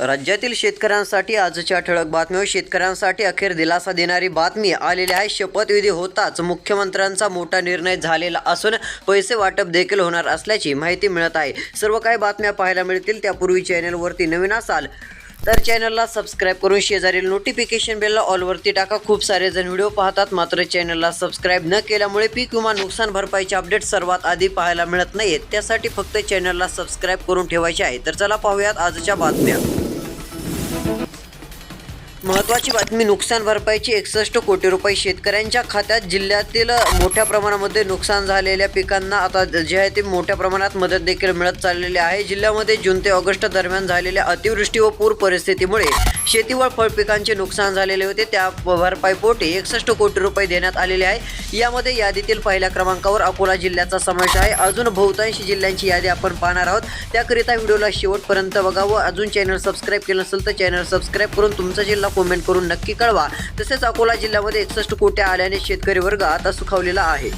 राज्यातील शेतकऱ्यांसाठी आजच्या ठळक बातम्या शेतकऱ्यांसाठी अखेर दिलासा देणारी बातमी आलेली आहे. शपथविधी होताच मुख्यमंत्र्यांचा मोठा निर्णय झालेला असून पैसे वाटप देखील होणार असल्याची माहिती मिळत आहे. सर्व काही बातम्या पाहायला मिळतील त्यापूर्वी चॅनलवरती नवीन असाल तर चॅनलला सबस्क्राईब करून शेजारील नोटिफिकेशन बेलला ऑलवरती टाका. खूप सारे जण व्हिडिओ पाहतात मात्र चॅनलला सबस्क्राईब न केल्यामुळे पीक विमा नुकसान भरपाईचे अपडेट सर्वात आधी पाहायला मिळत नाहीत. त्यासाठी फक्त चॅनलला सबस्क्राईब करून ठेवायचे आहे. तर चला पाहूयात आजच्या बातम्या. महत्त्वाची बातमी नुकसान भरपाईची एकसष्ट कोटी रुपये शेतकऱ्यांच्या खात्यात. जिल्ह्यातील मोठ्या प्रमाणामध्ये नुकसान झालेल्या पिकांना आता जे आहे ते मोठ्या प्रमाणात मदत देखील मिळत चाललेली आहे. जिल्ह्यामध्ये जून ते ऑगस्ट दरम्यान झालेल्या अतिवृष्टी व पूर परिस्थितीमुळे शेती व फळपिकांचे नुकसान झालेले होते. त्या भरपाईपोटी एकसष्ट कोटी रुपये देण्यात आलेले आहे. यामध्ये यादीतील पहिल्या क्रमांकावर अकोला जिल्ह्याचा समावेश आहे. अजून बहुतांश जिल्ह्यांची यादी आपण पाहणार आहोत. त्याकरिता व्हिडिओला शेवटपर्यंत बघा व अजून चॅनल सबस्क्राईब केलं नसेल तर चॅनल सबस्क्राईब करून तुमचा जिल्हा कमेंट करून नक्की कळवा. तसेच अकोला जिल्ह्यामध्ये एकसष्ट कोट्या आल्याने शेतकरी वर्ग आता सुखावलेला आहे.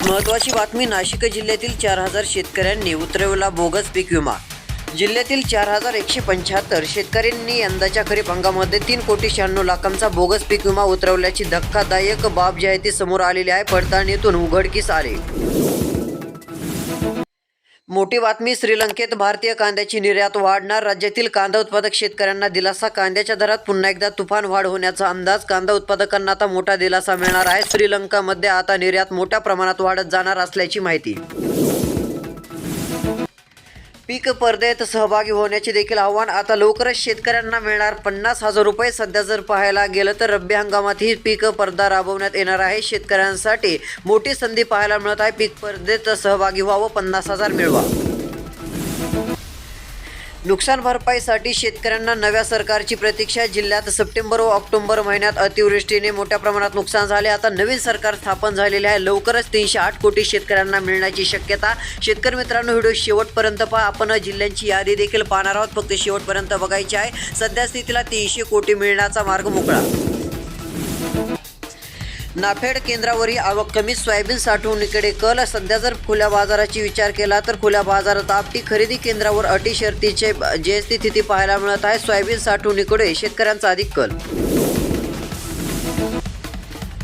महत्त्वाची बातमी नाशिक जिल्ह्यातील चार हजार शेतकऱ्यांनी उतरवला बोगस पीक विमा. जिल्ह्यातील चार हजार एकशे पंच्याहत्तर शेतकऱ्यांनी यंदाच्या खरीप हंगामामध्ये तीन कोटी शहाण्णव लाखांचा बोगस पीक विमा उतरवल्याची धक्कादायक बाब जी आहे ती समोर आलेली आहे. पडताळणीतून उघडकीस आले. मोठी बातमी श्रीलंकेत भारतीय कांद्याची निर्यात वाढणार राज्यातील कांदा उत्पादक शेतकऱ्यांना दिलासा कांद्याच्या दरात पुन्हा एकदा तुफान वाढ होण्याचा अंदाज कांदा उत्पादकांना आता मोठा दिलासा मिळणार आहे. श्रीलंकामध्ये आता निर्यात मोठ्या प्रमाणात वाढत जाणार असल्याची माहिती. पीक स्पर्धेत सहभागी होण्याचे देखील आव्हान. आता लवकरच शेतकऱ्यांना मिळणार पन्नास हजार रुपये. सध्या जर पाहायला गेलं तर रब्बी हंगामात ही पीक स्पर्धा राबवण्यात येणार आहे. शेतकऱ्यांसाठी मोठी संधी पाहायला मिळत आहे. पीक स्पर्धेत सहभागी व्हावं पन्नास हजार मिळवा. नुकसान भरपाईसाठी शेतकऱ्यांना नव्या सरकारची प्रतीक्षा. जिल्ह्यात सप्टेंबर व ऑक्टोबर महिन्यात अतिवृष्टीने मोठ्या प्रमाणात नुकसान झाले. आता नवीन सरकार स्थापन झालेले आहे. लवकरच तीनशे आठ कोटी शेतकऱ्यांना मिळण्याची शक्यता. शेतकरी मित्रांनो व्हिडिओ शेवटपर्यंत पहा. आपण जिल्ह्यांची यादी देखील पाहणार आहोत. फक्त शेवटपर्यंत बघायची आहे. सध्या स्थितीला तीनशे कोटी मिळण्याचा मार्ग मोकळा. नाफेड केंद्रावरील आवक कमी सोयाबीन साठवणीकडे कल. सध्या जर खुल्या बाजाराची विचार केला तर खुल्या बाजारात आपटी खरेदी केंद्रावर अटी शर्तीचे जे स्थिती पाहायला मिळत आहे सोयाबीन साठवणीकडे शेतकऱ्यांचा अधिक कल.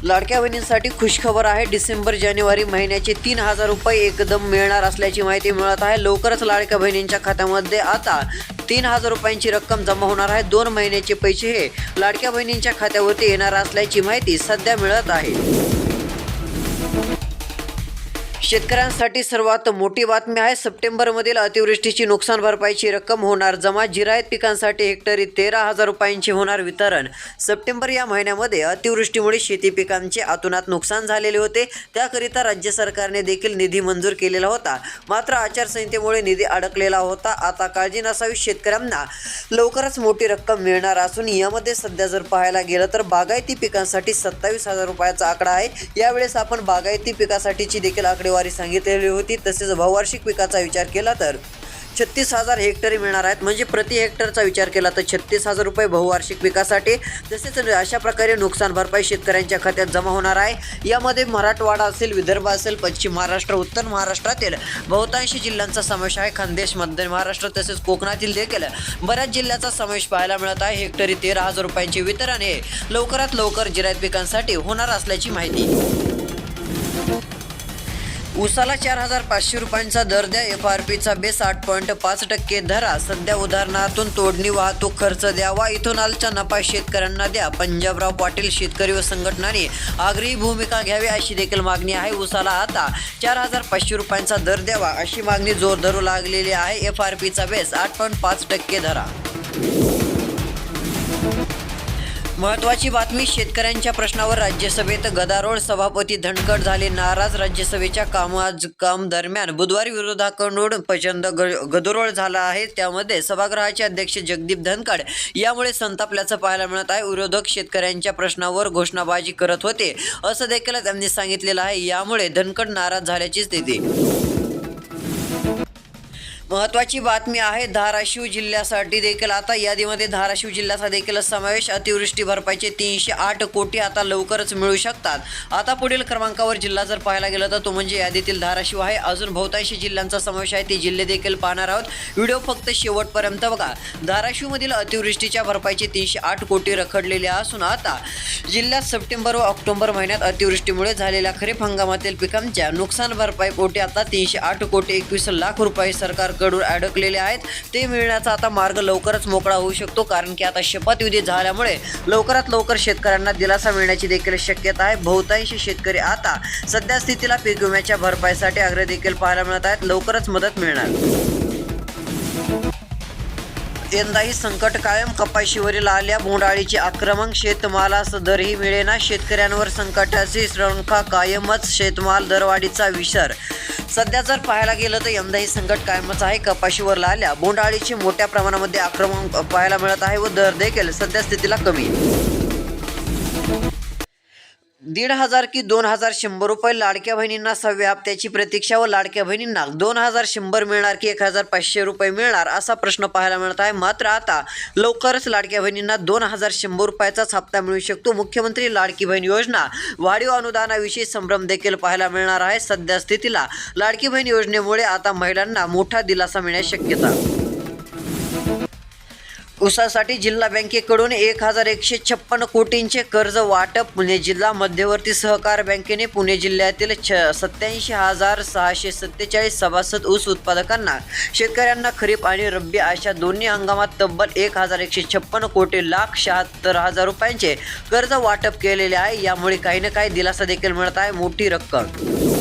लाडक्या बहिणींसाठी खुशखबर आहे. डिसेंबर जानेवारी महिन्याचे तीन हजार रुपये एकदम मिळणार असल्याची माहिती मिळत आहे. लवकरच लाडक्या बहिणींच्या खात्यामध्ये आता तीन हजार रुपयांची रक्कम जमा होणार आहे. दोन महिन्याचे पैसे हे लाडक्या बहिणींच्या खात्यावरती येणार असल्याची माहिती सध्या मिळत आहे. शेतकऱ्यांसाठी सर्वात मोठी बातमी आहे. सप्टेंबरमधील अतिवृष्टीची नुकसान भरपाईची रक्कम होणार जमा. जिरायत पिकांसाठी हेक्टरी तेरा हजार रुपयांची होणार वितरण. सप्टेंबर या महिन्यामध्ये अतिवृष्टीमुळे शेती पिकांचे आतुनात नुकसान झालेले होते. त्याकरिता राज्य सरकारने देखील निधी मंजूर केलेला होता. मात्र आचारसंहितेमुळे निधी अडकलेला होता. आता काळजी नसावी शेतकऱ्यांना. लवकरच मोठी रक्कम मिळणार असून यामध्ये सध्या जर पाहायला गेलं तर बागायती पिकांसाठी सत्तावीस हजार रुपयाचा आकडा आहे. यावेळेस आपण बागायती पिकासाठीची देखील आकडे आकडेवारी सांगितलेली होती तसेच बहुवार्षिक पिकाचा विचार केला तर छत्तीस हजार हेक्टरी मिळणार आहेत. म्हणजे प्रति हेक्टरचा विचार केला तर छत्तीस हजार रुपये बहुवार्षिक पिकासाठी. तसेच अशा प्रकारे नुकसान भरपाई शेतकऱ्यांच्या खात्यात जमा होणार आहे. यामध्ये मराठवाडा असेल विदर्भ असेल पश्चिम महाराष्ट्र उत्तर महाराष्ट्रातील बहुतांशी जिल्ह्यांचा समावेश आहे. खानदेश मध्य महाराष्ट्र तसेच कोकणातील देखील बऱ्याच जिल्ह्याचा समावेश पाहायला मिळत आहे. हेक्टरी तेरा हजार रुपयांचे वितरण हे लवकरात लवकर जिरायत पिकांसाठी होणार असल्याची माहिती. उसाला चार हजार पाचशे रुपयांचा दर द्या. एफ आर पीचा बेस आठ पॉईंट पाच टक्के धरा. सध्या उदाहरणातून तोडणी वाहतूक खर्च द्यावा. इथोनॉलचा नफा शेतकऱ्यांना द्या. पंजाबराव पाटील शेतकरी व संघटनांनी आग्रही भूमिका घ्यावी अशी देखील मागणी आहे. उसाला आता चार हजार पाचशे रुपयांचा दर द्यावा अशी मागणी जोर धरू लागलेली आहे. एफ आर पीचा बेस आठ पॉईंट पाच टक्के धरा. महत्वाची बातमी शेतकऱ्यांच्या प्रश्नावर राज्यसभेत गदारोळ. सभापती धनकड झाले नाराज. राज्यसभेच्या कामाज काम दरम्यान बुधवारी विरोधाकडून प्रचंड ग- गदारोळ झाला आहे. त्यामध्ये सभागृहाचे अध्यक्ष जगदीप धनकड यामुळे संतापल्याचं पाहायला मिळत आहे. विरोधक शेतकऱ्यांच्या प्रश्नावर घोषणाबाजी करत होते असं देखील त्यांनी सांगितलेलं आहे. यामुळे धनकड नाराज झाल्याची स्थिती. महत्त्वाची बातमी आहे धाराशिव जिल्ह्यासाठी देखील. आता यादीमध्ये धाराशिव जिल्ह्याचा देखील समावेश अतिवृष्टी भरपाईचे तीनशे आठ कोटी आता लवकरच मिळू शकतात. आता पुढील क्रमांकावर जिल्हा जर पाहायला गेलं तर तो म्हणजे यादीतील धाराशिव आहे. अजून बहुतांशी जिल्ह्यांचा समावेश आहे ते जिल्हे देखील पाहणार आहोत. व्हिडिओ फक्त शेवटपर्यंत बघा. धाराशिवमधील अतिवृष्टीच्या भरपाईचे तीनशे आठ कोटी रखडलेले असून आता जिल्ह्यात सप्टेंबर व ऑक्टोबर महिन्यात अतिवृष्टीमुळे झालेल्या खरीप हंगामातील पिकांच्या नुकसान भरपाई पोटी आता तीनशे आठ कोटी एकवीस लाख रुपये सरकार सरकारकडून अडकलेले आहेत. ते मिळण्याचा आता मार्ग लवकरच मोकळा होऊ शकतो. कारण की आता शपथविधी झाल्यामुळे लवकरात लवकर शेतकऱ्यांना दिलासा मिळण्याची देखील शक्यता आहे. बहुतांशी शेतकरी आता सध्या स्थितीला पीक विम्याच्या भरपाईसाठी आग्रह देखील पाहायला मिळत आहेत. लवकरच मदत मिळणार. यंदाही संकट कायम कपाशीवरील आल्या बोंडाळीचे आक्रमक शेतमालास दरही मिळेना शेतकऱ्यांवर संकटाची श्रंखा कायमच शेतमाल दरवाढीचा विसर. सध्या जर पाहायला गेलं तर यंदाही संकट कायमच आहे कपाशीवर आल्या. बोंडाळीचे मोठ्या प्रमाणामध्ये आक्रमण पाहायला मिळत आहे व दर देखील सध्या स्थितीला कमी. दीड हजार की दोन हजार शंभर रुपये लाडक्या बहिणींना सहाव्या हप्त्याची प्रतीक्षा व लाडक्या बहिणींना दोन हजार शंभर मिळणार की एक हजार पाचशे रुपये मिळणार असा प्रश्न पाहायला मिळत आहे. मात्र आता लवकरच लाडक्या बहिणींना दोन हजार शंभर रुपयाचाच हप्ता मिळू शकतो. मुख्यमंत्री लाडकी बहीण योजना वाढीव अनुदानाविषयी संभ्रम देखील पाहायला मिळणार आहे. सध्या स्थितीला लाडकी बहीण योजनेमुळे आता महिलांना मोठा दिलासा मिळण्याची शक्यता ऊसासाठी जिल्हा बँकेकडून एक हजार एकशे छप्पन कोटींचे कर्ज वाटप पुणे जिल्हा मध्यवर्ती सहकार बँकेने पुणे जिल्ह्यातील छ सत्याऐंशी हजार सहाशे सत्तेचाळीस सभासद ऊस उत्पादकांना शेतकऱ्यांना खरीप आणि रब्बी अशा दोन्ही हंगामात तब्बल एक हजार एकशे छप्पन कोटी लाख शहात्तर हजार रुपयांचे कर्ज वाटप केलेले आहे. यामुळे काही ना काही दिलासा देखील मिळत आहे. मोठी रक्कम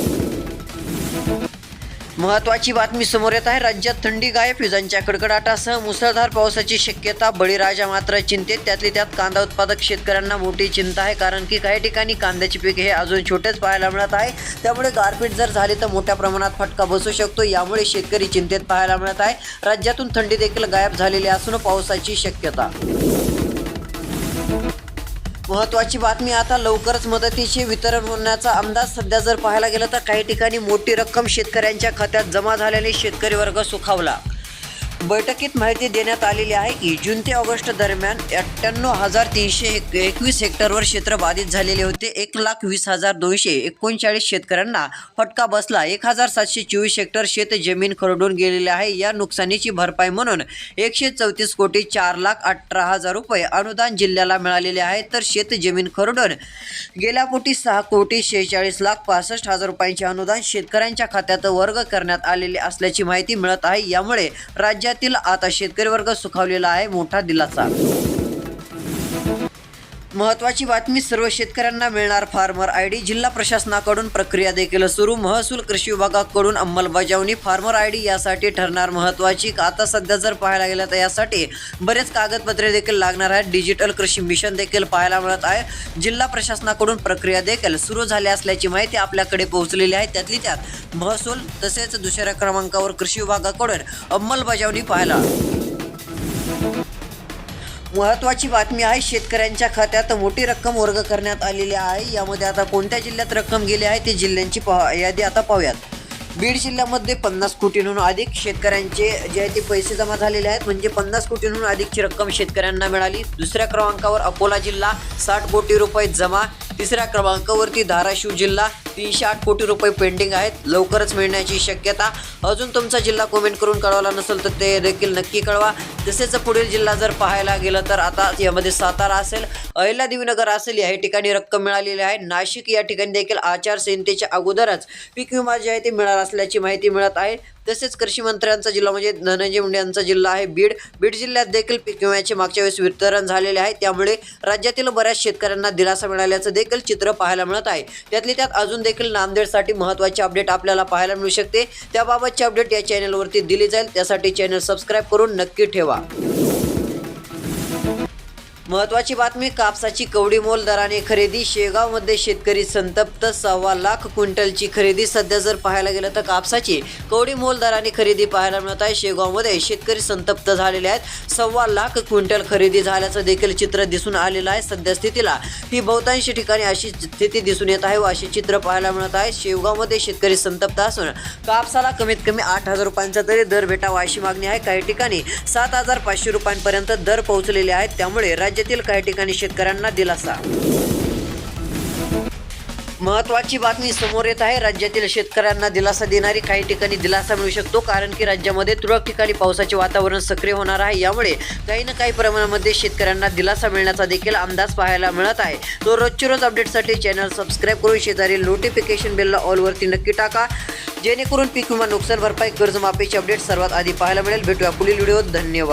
महत्वाची बातमी समोर येत आहे. राज्यात थंडी गायब विजांच्या कडकडाटासह मुसळधार पावसाची शक्यता बळीराजा मात्र चिंतेत. त्यातली त्यात कांदा उत्पादक शेतकऱ्यांना मोठी चिंता आहे कारण की काही ठिकाणी कांद्याचे पीक हे अजून छोटेच पाहायला मिळत आहे. त्यामुळे गारपीट जर झाली तर मोठ्या प्रमाणात फटका बसू शकतो. यामुळे शेतकरी चिंतेत पाहायला मिळत आहे. राज्यातून थंडी देखील गायब झालेली असून पावसाची शक्यता. महत्वाची बातमी आता लवकरच मदतीचे वितरण होण्याचा अंदाज सध्या जर पाहायला गेलं तर काही ठिकाणी मोठी रक्कम शेतकऱ्यांच्या खात्यात जमा झाल्याने शेतकरी वर्ग सुखावला. बैठकीत माहिती देण्यात आलेली आहे की जून ते ऑगस्ट दरम्यान अठ्ठ्याण्णव हजार तीनशे एकवीस हेक्टरवर क्षेत्र बाधित झालेले होते. एक लाख वीस हजार दोनशे एकोणचाळीस शेतकऱ्यांना फटका बसला. एक हजार सातशे चोवीस हेक्टर शेत जमीन खरडून गेलेले आहे. या नुकसानीची भरपाई म्हणून एकशे चौतीस कोटी चार लाख अठरा हजार रुपये अनुदान जिल्ह्याला मिळालेले आहे. तर शेत जमीन खरडून गेल्या कोटी सहा कोटी शेहेचाळीस लाख पासष्ट हजार रुपयांचे अनुदान शेतकऱ्यांच्या खात्यात वर्ग करण्यात आलेले असल्याची माहिती मिळत आहे. यामुळे राज्यात राज्यातील आता शेतकरी वर्ग सुखावलेला आहे मोठा दिलासा. महत्वाची बातमी सर्व शेतकऱ्यांना मिळणार. फार्मर आय डी जिल्हा प्रशासनाकडून प्रक्रिया देखील सुरू. महसूल कृषी विभागाकडून अंमलबजावणी फार्मर आय डी यासाठी ठरणार. महत्वाची आता सध्या जर पाहायला गेलं तर यासाठी बरेच कागदपत्रे देखील लागणार आहेत. डिजिटल कृषी मिशन देखील पाहायला मिळत आहे. जिल्हा प्रशासनाकडून प्रक्रिया देखील सुरू झाली असल्याची माहिती आपल्याकडे पोहोचलेली आहे. त्यातली त्यात महसूल तसेच दुसऱ्या क्रमांकावर कृषी विभागाकडून अंमलबजावणी पाहायला महत्वाची बातमी आहे शेतकऱ्यांच्या खात्यात मोठी रक्कम वर्ग करण्यात आलेली आहे. यामध्ये आता कोणत्या जिल्ह्यात रक्कम गेली आहे ते जिल्ह्यांची पहा यादी आता पाहूयात. बीड जिल्ह्यामध्ये पन्नास कोटींहून अधिक शेतकऱ्यांचे जे आहे ते पैसे जमा झालेले आहेत. म्हणजे पन्नास कोटींहून अधिकची रक्कम शेतकऱ्यांना मिळाली. दुसऱ्या क्रमांकावर अकोला जिल्हा साठ कोटी रुपये जमा. तिसऱ्या क्रमांकावरती धाराशिव जिल्हा तीनशे आठ कोटी रुपये पेंडिंग आहेत. लवकरच मिळण्याची शक्यता. अजून तुमचा जिल्हा कमेंट करून कळवला नसेल तर ते देखील नक्की कळवा. तसेच पुढील जिल्हा जर पाहायला गेलं तर आता यामध्ये सातारा असेल अहिल्यादेवीनगर असेल या ठिकाणी रक्कम मिळालेली आहे. नाशिक या ठिकाणी देखील आचारसंहितेच्या अगोदरच पीक विमा जे आहे ते मिळाला असल्याची माहिती मिळत आहे. तसेच कृषी मंत्र्यांचा जिल्हा म्हणजे धनंजय मुंडे यांचा जिल्हा आहे बीड. बीड जिल्ह्यात देखील पीक विम्याचे मागच्या वेळेस वितरण झालेले आहे. त्यामुळे राज्यातील बऱ्याच शेतकऱ्यांना दिलासा मिळाल्याचं देखील चित्र पाहायला मिळत आहे. त्यातली त्यात अजून देखील नांदेडसाठी महत्त्वाचे अपडेट आपल्याला पाहायला मिळू शकते. त्याबाबतचे अपडेट या चॅनलवरती दिली जाईल. त्यासाठी चॅनल सबस्क्राईब करून नक्की ठेवा. महत्वाची बातमी कापसाची कवडी मोल दराने खरेदी शेगावमध्ये शेतकरी संतप्त सव्वा लाख क्विंटलची खरेदी. सध्या जर पाहायला गेलं तर कापसाची कवडी मोल दराने खरेदी पाहायला मिळत आहे. शेगावमध्ये शेतकरी संतप्त झालेले आहेत. सव्वा लाख क्विंटल खरेदी झाल्याचं देखील चित्र दिसून आलेलं आहे. सध्या स्थितीला ही बहुतांश ठिकाणी अशी स्थिती दिसून येत आहे व असे चित्र पाहायला मिळत आहे. शेवगावमध्ये शेतकरी संतप्त असून कापसाला कमीत कमी आठ हजार रुपयांचा तरी दर भेटावा अशी मागणी आहे. काही ठिकाणी सात हजार पाचशे रुपयांपर्यंत दर पोहोचलेले आहेत. त्यामुळे राज्य राज्यातील काही ठिकाणी शेतकऱ्यांना दिलासा. महत्वाची बातमी समोर येत आहे. राज्यातील शेतकऱ्यांना दिलासा देणारी काही ठिकाणी दिलासा मिळू शकतो कारण की राज्यामध्ये तुरळक ठिकाणी पावसाचे वातावरण सक्रिय होणार आहे. यामुळे काही ना काही प्रमाणामध्ये शेतकऱ्यांना दिलासा मिळण्याचा देखील अंदाज पाहायला मिळत आहे. तो रोजची रोज अपडेटसाठी चॅनल सबस्क्राईब करून शेजारी नोटिफिकेशन बेलला ऑलवरती नक्की टाका. जेणेकरून पीक विमा नुकसान भरपाई कर्जमाफीचे अपडेट सर्वात आधी पाहायला मिळेल. भेटूया पुढील व्हिडिओत धन्यवाद.